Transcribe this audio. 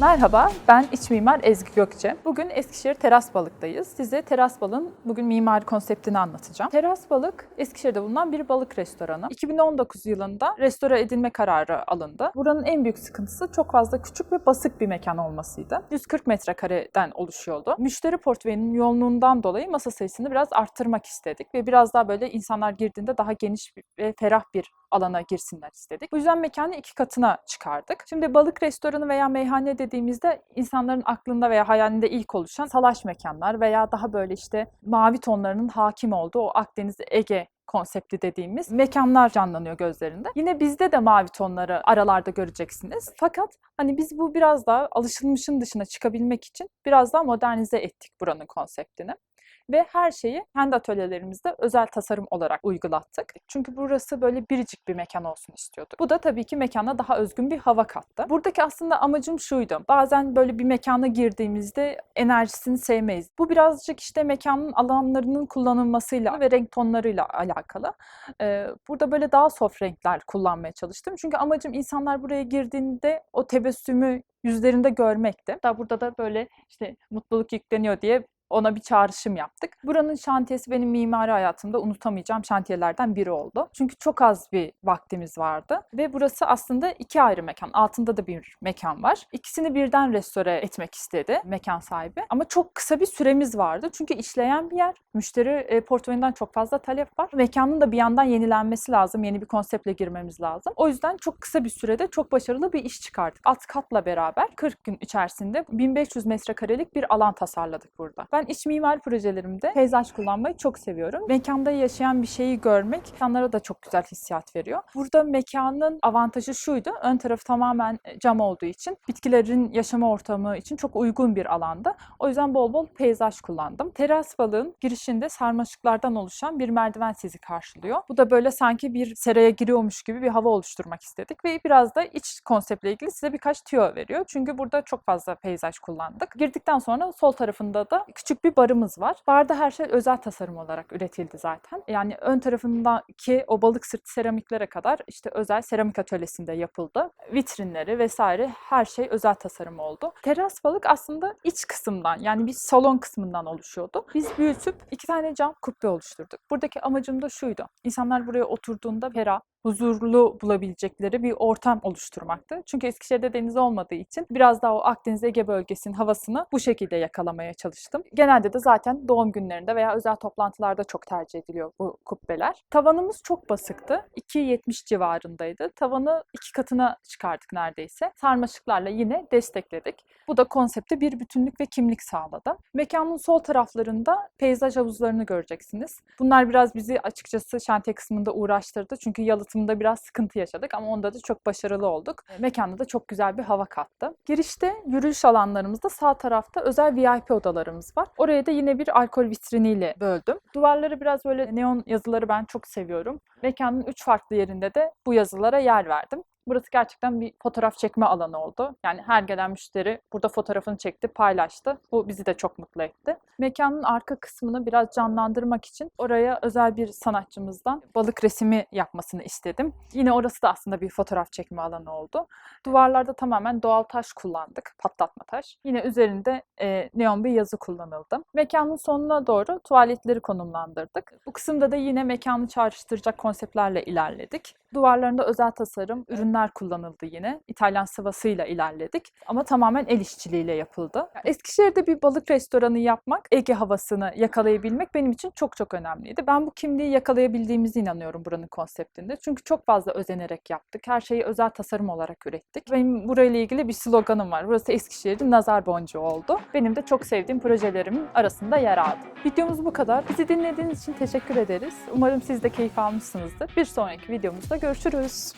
Merhaba, ben iç mimar Ezgi Gökçe. Bugün Eskişehir Teras Balık'tayız. Size Teras Balık'ın bugün mimari konseptini anlatacağım. Teras Balık, Eskişehir'de bulunan bir balık restoranı. 2019 yılında restore edilme kararı alındı. Buranın en büyük sıkıntısı çok fazla küçük ve basık bir mekan olmasıydı. 140 metrekareden oluşuyordu. Müşteri portföyünün yoğunluğundan dolayı masa sayısını biraz arttırmak istedik ve biraz daha böyle insanlar girdiğinde daha geniş ve ferah bir alana girsinler istedik. Bu yüzden mekanı iki katına çıkardık. Şimdi balık restoranı veya meyhane dediğimizde insanların aklında veya hayalinde ilk oluşan salaş mekanlar veya daha böyle işte mavi tonlarının hakim olduğu o Akdeniz Ege konsepti dediğimiz mekanlar canlanıyor gözlerinde. Yine bizde de mavi tonları aralarda göreceksiniz. Fakat hani biz bu biraz daha alışılmışın dışına çıkabilmek için biraz daha modernize ettik buranın konseptini ve her şeyi kendi atölyelerimizde özel tasarım olarak uygulattık. Çünkü burası böyle biricik bir mekan olsun istiyorduk. Bu da tabii ki mekana daha özgün bir hava kattı. Buradaki aslında amacım şuydu. Bazen böyle bir mekana girdiğimizde enerjisini sevmeyiz. Bu birazcık işte mekanın alanlarının kullanılmasıyla ve renk tonlarıyla alakalı. Ee, burada böyle daha soft renkler kullanmaya çalıştım. Çünkü amacım insanlar buraya girdiğinde o tebessümü yüzlerinde görmekti. Hatta burada da böyle işte mutluluk yükleniyor diye ona bir çağrışım yaptık. Buranın şantiyesi benim mimari hayatımda unutamayacağım şantiyelerden biri oldu. Çünkü çok az bir vaktimiz vardı ve burası aslında iki ayrı mekan. Altında da bir mekan var. İkisini birden restore etmek istedi mekan sahibi. Ama çok kısa bir süremiz vardı. Çünkü işleyen bir yer. Müşteri e, portföyünden çok fazla talep var. Mekanın da bir yandan yenilenmesi lazım. Yeni bir konseptle girmemiz lazım. O yüzden çok kısa bir sürede çok başarılı bir iş çıkardık. Alt katla beraber 40 gün içerisinde 1500 metrekarelik bir alan tasarladık burada. Ben iç mimar projelerimde peyzaj kullanmayı çok seviyorum. Mekanda yaşayan bir şeyi görmek insanlara da çok güzel hissiyat veriyor. Burada mekanın avantajı şuydu. Ön tarafı tamamen cam olduğu için bitkilerin yaşama ortamı için çok uygun bir alanda. O yüzden bol bol peyzaj kullandım. Teras balığın girişinde sarmaşıklardan oluşan bir merdiven sizi karşılıyor. Bu da böyle sanki bir seraya giriyormuş gibi bir hava oluşturmak istedik ve biraz da iç konseptle ilgili size birkaç tüyo veriyor. Çünkü burada çok fazla peyzaj kullandık. Girdikten sonra sol tarafında da küçük bir barımız var. Barda her şey özel tasarım olarak üretildi zaten. Yani ön tarafındaki o balık sırtı seramiklere kadar işte özel seramik atölyesinde yapıldı. Vitrinleri vesaire her şey özel tasarım oldu. Teras balık aslında iç kısımdan yani bir salon kısmından oluşuyordu. Biz büyütüp iki tane cam kubbe oluşturduk. Buradaki amacım da şuydu. İnsanlar buraya oturduğunda ferah, huzurlu bulabilecekleri bir ortam oluşturmaktı. Çünkü Eskişehir'de deniz olmadığı için biraz daha o Akdeniz Ege bölgesinin havasını bu şekilde yakalamaya çalıştım. Genelde de zaten doğum günlerinde veya özel toplantılarda çok tercih ediliyor bu kubbeler. Tavanımız çok basıktı. 2.70 civarındaydı. Tavanı iki katına çıkardık neredeyse. Sarmaşıklarla yine destekledik. Bu da konsepte bir bütünlük ve kimlik sağladı. Mekanın sol taraflarında peyzaj havuzlarını göreceksiniz. Bunlar biraz bizi açıkçası şantiye kısmında uğraştırdı. Çünkü yalıtımında biraz sıkıntı yaşadık ama onda da çok başarılı olduk. Mekanda da çok güzel bir hava kattı. Girişte yürüyüş alanlarımızda sağ tarafta özel VIP odalarımız var. Oraya da yine bir alkol vitriniyle böldüm. Duvarları biraz böyle neon yazıları ben çok seviyorum. Mekanın üç farklı yerinde de bu yazılara yer verdim. Burası gerçekten bir fotoğraf çekme alanı oldu. Yani her gelen müşteri burada fotoğrafını çekti, paylaştı. Bu bizi de çok mutlu etti. Mekanın arka kısmını biraz canlandırmak için oraya özel bir sanatçımızdan balık resimi yapmasını istedim. Yine orası da aslında bir fotoğraf çekme alanı oldu. Duvarlarda tamamen doğal taş kullandık, patlatma taş. Yine üzerinde e, neon bir yazı kullanıldı. Mekanın sonuna doğru tuvaletleri konumlandırdık. Bu kısımda da yine mekanı çağrıştıracak konseptlerle ilerledik. Duvarlarında özel tasarım, ürünler kullanıldı yine. İtalyan sıvasıyla ilerledik. Ama tamamen el işçiliğiyle yapıldı. Eskişehir'de bir balık restoranı yapmak, Ege havasını yakalayabilmek benim için çok çok önemliydi. Ben bu kimliği yakalayabildiğimize inanıyorum buranın konseptinde. Çünkü çok fazla özenerek yaptık. Her şeyi özel tasarım olarak ürettik. Benim burayla ilgili bir sloganım var. Burası Eskişehir'in nazar boncuğu oldu. Benim de çok sevdiğim projelerimin arasında yer aldı. Videomuz bu kadar. Bizi dinlediğiniz için teşekkür ederiz. Umarım siz de keyif almışsınızdır. Bir sonraki videomuzda görüşürüz.